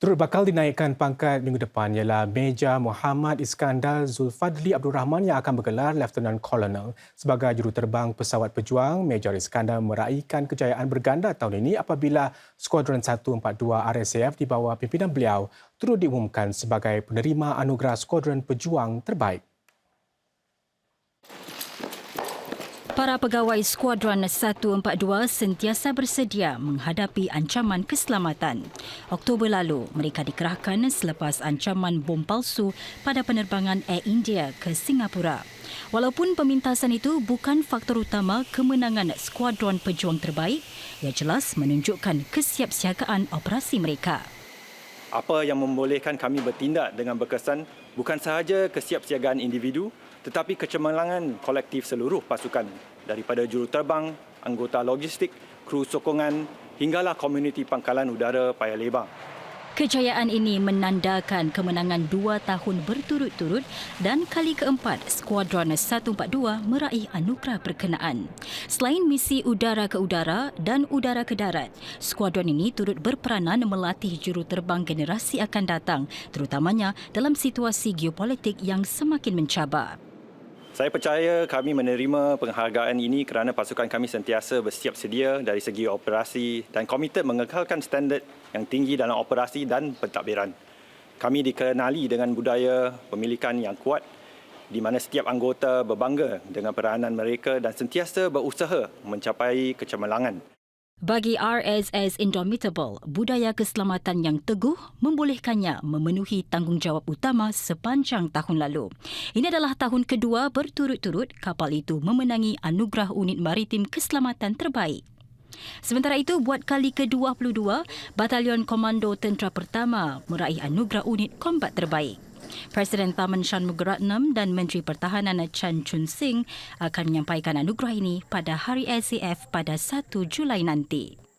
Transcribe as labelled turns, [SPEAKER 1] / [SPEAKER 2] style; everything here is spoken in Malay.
[SPEAKER 1] Turut bakal dinaikkan pangkat minggu depan ialah Meja Muhammad Iskandar Zulfadli Abdul Rahman yang akan bergelar Lieutenant Colonel. Sebagai juruterbang pesawat pejuang, Major Iskandar meraihkan kejayaan berganda tahun ini apabila Skuadron 142 RSAF di bawah pimpinan beliau turut diumumkan sebagai penerima anugerah Skuadron Pejuang Terbaik.
[SPEAKER 2] Para pegawai Skuadron 142 sentiasa bersedia menghadapi ancaman keselamatan. Oktober lalu, mereka dikerahkan selepas ancaman bom palsu pada penerbangan Air India ke Singapura. Walaupun pemintasan itu bukan faktor utama kemenangan Skuadron Pejuang Terbaik, ia jelas menunjukkan kesiapsiagaan operasi mereka.
[SPEAKER 3] Apa yang membolehkan kami bertindak dengan berkesan bukan sahaja kesiapsiagaan individu tetapi kecemerlangan kolektif seluruh pasukan daripada juruterbang, anggota logistik, kru sokongan hinggalah komuniti pangkalan udara Paya Lebar.
[SPEAKER 2] Kejayaan ini menandakan kemenangan dua tahun berturut-turut dan kali keempat Skuadron 142 meraih anugerah berkenaan. Selain misi udara ke udara dan udara ke darat, skuadron ini turut berperanan melatih juruterbang generasi akan datang terutamanya dalam situasi geopolitik yang semakin mencabar.
[SPEAKER 3] Saya percaya kami menerima penghargaan ini kerana pasukan kami sentiasa bersiap sedia dari segi operasi dan komited mengekalkan standard yang tinggi dalam operasi dan pentadbiran. Kami dikenali dengan budaya pemilikan yang kuat di mana setiap anggota berbangga dengan peranan mereka dan sentiasa berusaha mencapai kecemerlangan.
[SPEAKER 2] Bagi RSS Indomitable, budaya keselamatan yang teguh membolehkannya memenuhi tanggungjawab utama sepanjang tahun lalu. Ini adalah tahun kedua berturut-turut kapal itu memenangi anugerah unit maritim keselamatan terbaik. Sementara itu, buat kali ke-22, Batalion Komando Tentera Pertama meraih anugerah unit kombat terbaik. Presiden Taman Shanmugaratnam dan Menteri Pertahanan Chan Chun Sing akan menyampaikan anugerah ini pada Hari SAF pada 1 Julai nanti.